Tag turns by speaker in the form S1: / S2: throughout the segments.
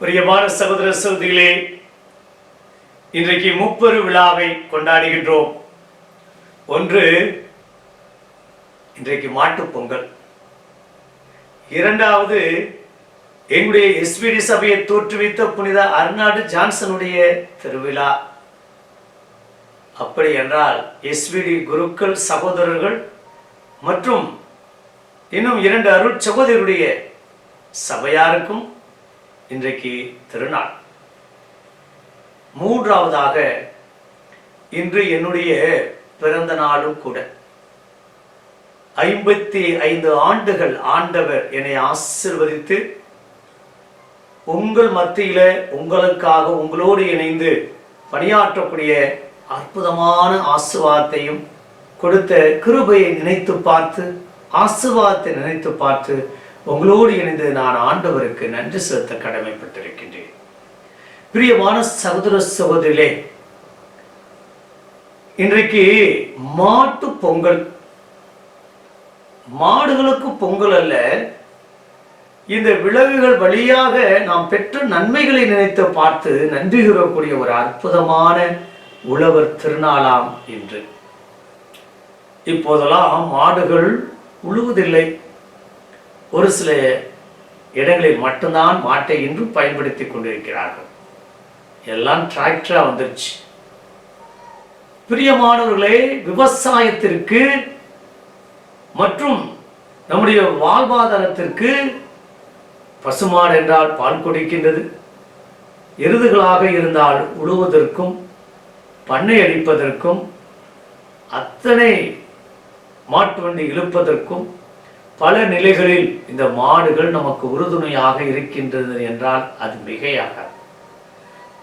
S1: பிரியமான சகோதர சகோதரிகளே இன்றைக்கு முப்பெரு விழாவை கொண்டாடுகின்றோம். ஒன்று இன்றைக்கு மாட்டுப்பொங்கல் இரண்டாவது எங்களுடைய எஸ்பிடி சபையை தோற்றுவித்த புனித அர்னாடு ஜான்சனுடைய திருவிழா. அப்படி என்றால் எஸ்பிடி குருக்கள் சகோதரர்கள் மற்றும் இன்னும் இரண்டு அருட் சகோதரருடைய சபையாருக்கும் இன்றைக்கு திருநாள். மூன்றாவதாக இன்று என்னுடைய பிறந்த நாளும் கூட. ஐம்பத்தி ஐந்து ஆண்டுகள் ஆண்டவர் என்னை ஆசிர்வதித்து உங்கள் மத்தியில உங்களுக்காக உங்களோடு இணைந்து பணியாற்றக்கூடிய அற்புதமான ஆசுவாதத்தையும் கொடுத்த கிருபையை நினைத்து பார்த்து ஆசுவாதத்தை நினைத்து பார்த்து உங்களோடு இணைந்து நான் ஆண்டவருக்கு நன்றி செலுத்த கடமைப்பட்டிருக்கின்றேன். பிரியமான சகோதர சகோதரிலே இன்றைக்கு மாட்டு பொங்கல் மாடுகளுக்கு பொங்கல் அல்ல இந்த விலங்குகள் வழியாக நாம் பெற்ற நன்மைகளை நினைத்து பார்த்து நன்றி கூறக்கூடிய ஒரு அற்புதமான உழவர் திருநாளாம் இன்று. இப்போதெல்லாம் மாடுகள் உழுவதில்லை. ஒரு சில இடங்களில் மட்டும்தான் மாட்டை இன்று பயன்படுத்தி கொண்டிருக்கிறார்கள். எல்லாம் டிராக்டரா வந்துருச்சு. பிரியமானவர்களே விவசாயத்திற்கு மற்றும் நம்முடைய வாழ்வாதாரத்திற்கு பசுமாடு என்றால் பால் கொடுக்கின்றது. எருதுகளாக இருந்தால் உழுவதற்கும் பண்ணை அடிப்பதற்கும் அத்தனை மாட்டு வண்டி இழுப்பதற்கும் பல நிலைகளில் இந்த மாடுகள் நமக்கு உறுதுணையாக இருக்கின்றது என்றால் அது மிகையாகாது.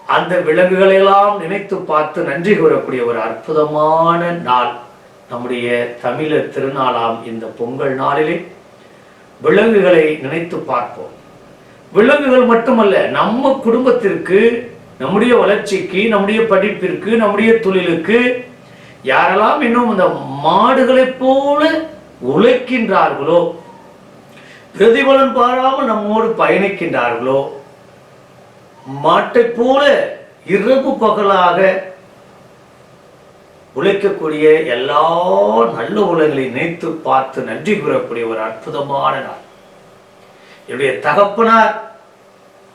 S1: அந்த விலங்குகளெல்லாம் நினைத்து பார்த்து நன்றி கூறக்கூடிய ஒரு அற்புதமான நாள் நம்முடைய தமிழர் திருநாளாம் இந்த பொங்கல் நாளிலே. விலங்குகளை நினைத்து பார்ப்போம். விலங்குகள் மட்டுமல்ல நம்ம குடும்பத்திற்கு நம்முடைய வளர்ச்சிக்கு நம்முடைய படிப்பிற்கு நம்முடைய தொழிலுக்கு யாரெல்லாம் இன்னும் இந்த மாடுகளைப் போல உழைக்கின்றார்களோ? பிரதிபலன் பாராமல் நம்மோடு பயணிக்கின்றார்களோ? மாட்டைப் போல இரவு பகலாக உழைக்கக்கூடிய எல்லா நல்ல உலகங்களை நினைத்து பார்த்து நன்றி கூறக்கூடிய ஒரு அற்புதமான நாள். என்னுடைய தகப்பனார்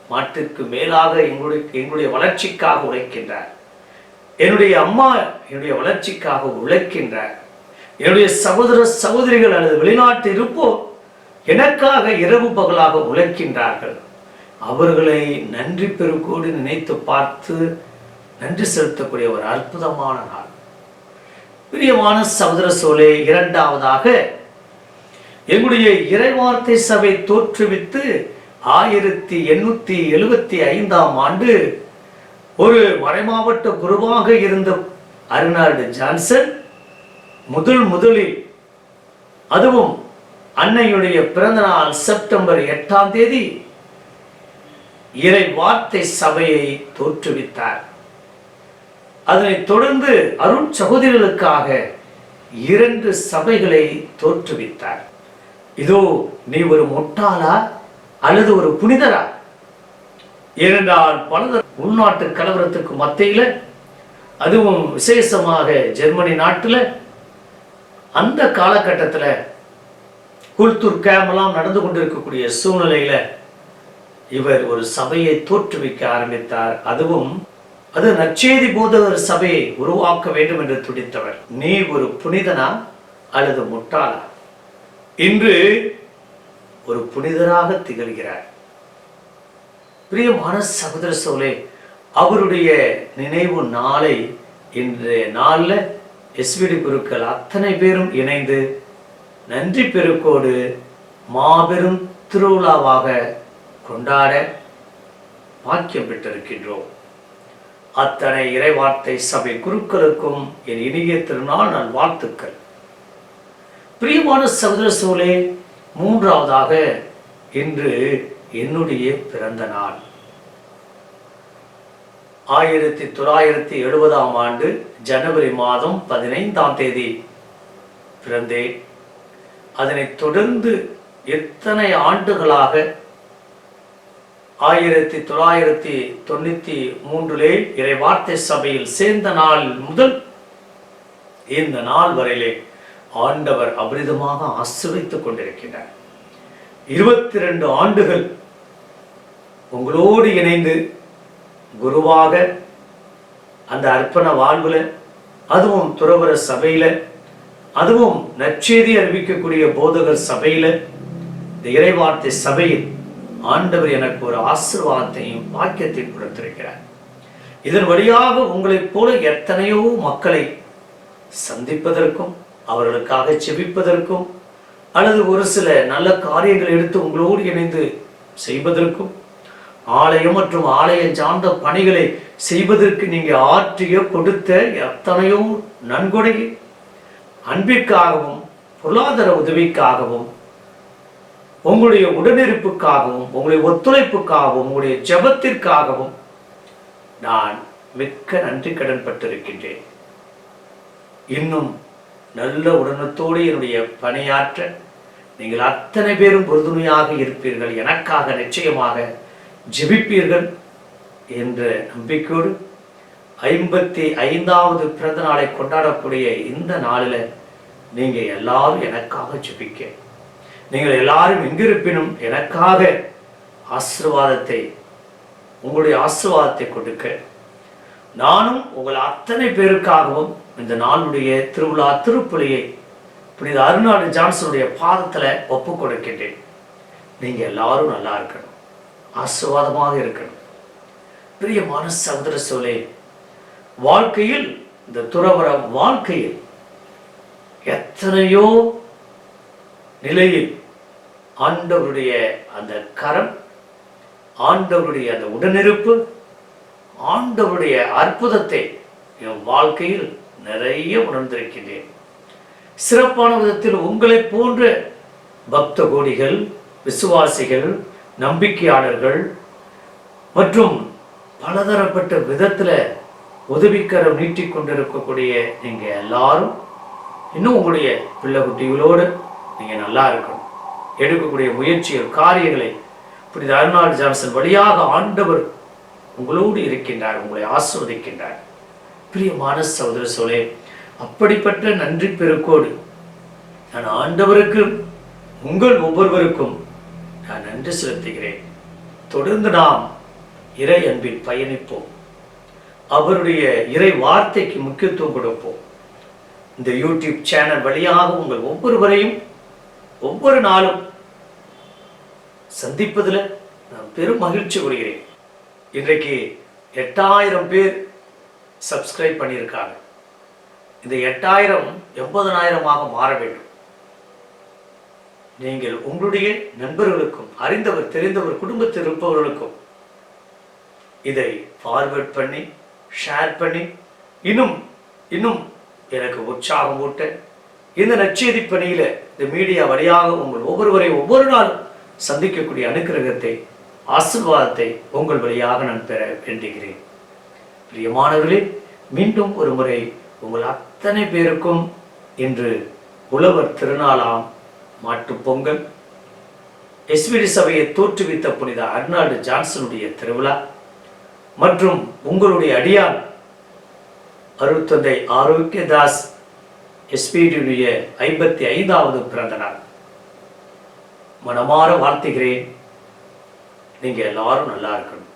S1: மாட்டுக்கு மேலாக எங்களுடைய எங்களுடைய வளர்ச்சிக்காக உழைக்கின்றார். என்னுடைய அம்மா என்னுடைய வளர்ச்சிக்காக உழைக்கின்றார். என்னுடைய சகோதர சகோதரிகள் அல்லது வெளிநாட்டு இருப்போர் எனக்காக இரவு பகலாக உழைக்கின்றார்கள். அவர்களை நன்றி பெருக்கோடு நினைத்து பார்த்து நன்றி செலுத்தக்கூடிய ஒரு அற்புதமான நாள். பிரியமான சகோதர சோலே இரண்டாவதாக எங்களுடைய இறைவார்த்தை சபை தோற்றுவித்து ஆயிரத்தி எண்ணூத்தி எழுபத்தி ஐந்தாம் ஆண்டு ஒரு மறைமாவட்ட குருவாக இருந்த அருணால்டு ஜான்சன் முதல் முதலில் அதுவும் அன்னையுடைய பிறந்த நாள் செப்டம்பர் எட்டாம் தேதி இறை வார்த்தை சபையை தோற்றுவித்தார். அதனைத் தொடர்ந்து அருண் சகோதரிகளுக்காக இரண்டு சபைகளை தோற்றுவித்தார். இதோ நீ ஒரு முட்டாளா அல்லது ஒரு புனிதரா? ஏனென்றால் பல உள்நாட்டு கலவரத்துக்கு மத்தியில அதுவும் விசேஷமாக ஜெர்மனி நாட்டுல அந்த காலகட்டத்தில் குல்தூர் கேம்பெல்லாம் நடந்து கொண்டிருக்கக்கூடிய சூழ்நிலையில் இவர் ஒரு சபையை தோற்றுவிக்க ஆரம்பித்தார். அதுவும் அது நச்சேதி போதவர் சபையை உருவாக்க வேண்டும் என்று துடித்தவர். நீ ஒரு புனிதனா அல்லது முட்டாளா? இன்று ஒரு புனிதராக திகழ்கிறார். பிரியமான சகோதர சோலே அவருடைய நினைவு நாளை இன்றைய நாளில் எஸ்விடி குருக்கள் அத்தனை பேரும் இணைந்து நன்றி பெருக்கோடு மாபெரும் திருவிழாவாக கொண்டாட பாக்கியம் பெற்றிருக்கின்றோம். அத்தனை இறைவார்த்தை சபை குருக்களுக்கும் என் இனிய திருநாள் நான் வாழ்த்துக்கள் பிரியமான சகோதர சோலே மூன்றாவதாக இன்று என்னுடைய பிறந்த நாள். ஆயிரத்தி தொள்ளாயிரத்தி எழுபதாம் ஆண்டு ஜனவரி மாதம் பதினைந்தாம் தேதி. பிறந்தேன் அதனைத் தொடர்ந்து எத்தனை ஆண்டுகளாக ஆயிரத்தி தொள்ளாயிரத்தி தொண்ணூத்தி மூன்றிலே இறைவார்த்தை சபையில் சேர்ந்த நாள் முதல் இந்த நாள் வரையிலே ஆண்டவர் அபரிதமாக ஆசிர்வதித்துக் கொண்டிருக்கிறார் இருபத்தி ரெண்டு ஆண்டுகள் உங்களோடு இணைந்து குருவாக அந்த அர்ப்பண வாழ்வில் அதுவும் துறவர சபையில் அதுவும் நற்செய்தி அறிவிக்கக்கூடிய போதகர் சபையில் இந்த இறைவார்த்தை சபையில் ஆண்டவர் எனக்கு ஒரு ஆசீர்வாதத்தையும் பாக்கியத்தையும் கொடுத்திருக்கிறார். இதன் வழியாக உங்களைப் போல எத்தனையோ மக்களை சந்திப்பதற்கும் அவர்களுக்காக செபிப்பதற்கும் அல்லது ஒரு சில நல்ல காரியங்கள் எடுத்து உங்களோடு இணைந்து செய்வதற்கும் ஆலயம் மற்றும் ஆலயம் சார்ந்த பணிகளை செய்வதற்கு நீங்கள் ஆற்றிய கொடுத்த எத்தனையோ நன்கொடை அன்பிற்காகவும் பொருளாதார உதவிக்காகவும் உங்களுடைய உடனிருப்புக்காகவும் உங்களுடைய ஒத்துழைப்புக்காகவும் உங்களுடைய ஜெபத்திற்காகவும் நான் மிக்க நன்றி கடன் பட்டிருக்கின்றேன். இன்னும் நல்ல உடனத்தோடு என்னுடைய பணியாற்ற நீங்கள் அத்தனை பேரும் உறுதுணையாக இருப்பீர்கள். எனக்காக நிச்சயமாக ஜெபிப்பீர்கள் என்ற நம்பிக்கையோடு ஐம்பத்தி ஐந்தாவது பிறந்த நாளை கொண்டாடக்கூடிய இந்த நாளில் நீங்கள் எல்லாரும் எனக்காக ஜெபிக்க. நீங்கள் எல்லாரும் எங்கிருப்பினும் எனக்காக ஆசீர்வாதத்தை உங்களுடைய ஆசீர்வாதத்தை கொடுக்க. நானும் உங்கள் அத்தனை பேருக்காகவும் இந்த நாளுடைய திருவிழா திருப்பலியை புனித அருணாடு ஜான்சனுடைய பாதத்தில் ஒப்பு கொடுக்கின்றேன் நீங்கள் எல்லாரும் நல்லா இருக்கணும். ஆசுவாதமாக இருக்கணும். பிரியமான சகோதர சோலே வாழ்க்கையில் இந்த துறவர வாழ்க்கையில் எத்தனையோ நிலையில் ஆண்டவருடைய அந்த கரம் ஆண்டவருடைய அந்த உடனிருப்பு ஆண்டவருடைய அற்புதத்தை என் வாழ்க்கையில் நிறைய உணர்ந்திருக்கின்றேன். சிறப்பான விதத்தில் உங்களைப் போன்ற பக்த கோடிகள் விசுவாசிகள் நம்பிக்கையாளர்கள் மற்றும் பலதரப்பட்ட விதத்தில் உதவிக்கரம் நீட்டிக்கொண்டிருக்கக்கூடிய நீங்கள் எல்லாரும் இன்னும் உங்களுடைய பிள்ளை குட்டிகளோடு நீங்கள் நல்லா இருக்கணும். எடுக்கக்கூடிய முயற்சிகள் காரியங்களை புனித அருணாள் ஜான்சன் வழியாக ஆண்டவர் உங்களோடு இருக்கின்றார் உங்களை ஆஸ்வதிக்கின்றார் பிரியமான சகோதர சோழே அப்படிப்பட்ட நன்றி பெருக்கோடு நான் ஆண்டவருக்கு உங்கள் ஒவ்வொருவருக்கும் நான் நன்றி செலுத்துகிறேன். தொடர்ந்து நாம் இறை அன்பில் பயணிப்போம். அவருடைய இறை வார்த்தைக்கு முக்கியத்துவம் கொடுப்போம். இந்த யூடியூப் சேனல் வழியாக உங்கள் ஒவ்வொருவரையும் ஒவ்வொரு நாளும் சந்திப்பதில் நான் பெரும் மகிழ்ச்சி கொள்கிறேன். இன்றைக்கு எட்டாயிரம் பேர் சப்ஸ்கிரைப் பண்ணியிருக்காங்க. இந்த எட்டாயிரம் எண்பதனாயிரமாக மாற வேண்டும். நீங்கள் உங்களுடைய நண்பர்களுக்கும் அறிந்தவர் தெரிந்தவர் குடும்பத்தில் இருப்பவர்களுக்கும் இதை ஃபார்வர்ட் பண்ணி ஷேர் பண்ணி இன்னும் இன்னும் எனக்கு உற்சாகம் ஊட்ட இந்த நச்செய்தி பணியில் இந்த மீடியா வழியாக உங்கள் ஒவ்வொருவரையும் ஒவ்வொரு நாளும் சந்திக்கக்கூடிய அனுக்கிரகத்தை ஆசிர்வாதத்தை உங்கள் வழியாக நான் பெற வேண்டுகிறேன். பிரியமானவர்களே மீண்டும் ஒரு முறை உங்கள் அத்தனை பேருக்கும் இன்று உழவர் திருநாளாம் மாட்டுப் பொங்கல். எஸ்விடி சபையை தோற்றுவித்த புனித அர்னால்டு ஜான்சனுடைய திருவிழா மற்றும் உங்களுடைய அடியான் அருத்தந்தை ஆரோக்கியதாஸ் எஸ்பிடியுடைய ஐம்பத்தி ஐந்தாவது பிறந்த நாள். மனமாற வாழ்த்துகிறேன். நீங்கள் எல்லாரும் நல்லா இருக்கணும்.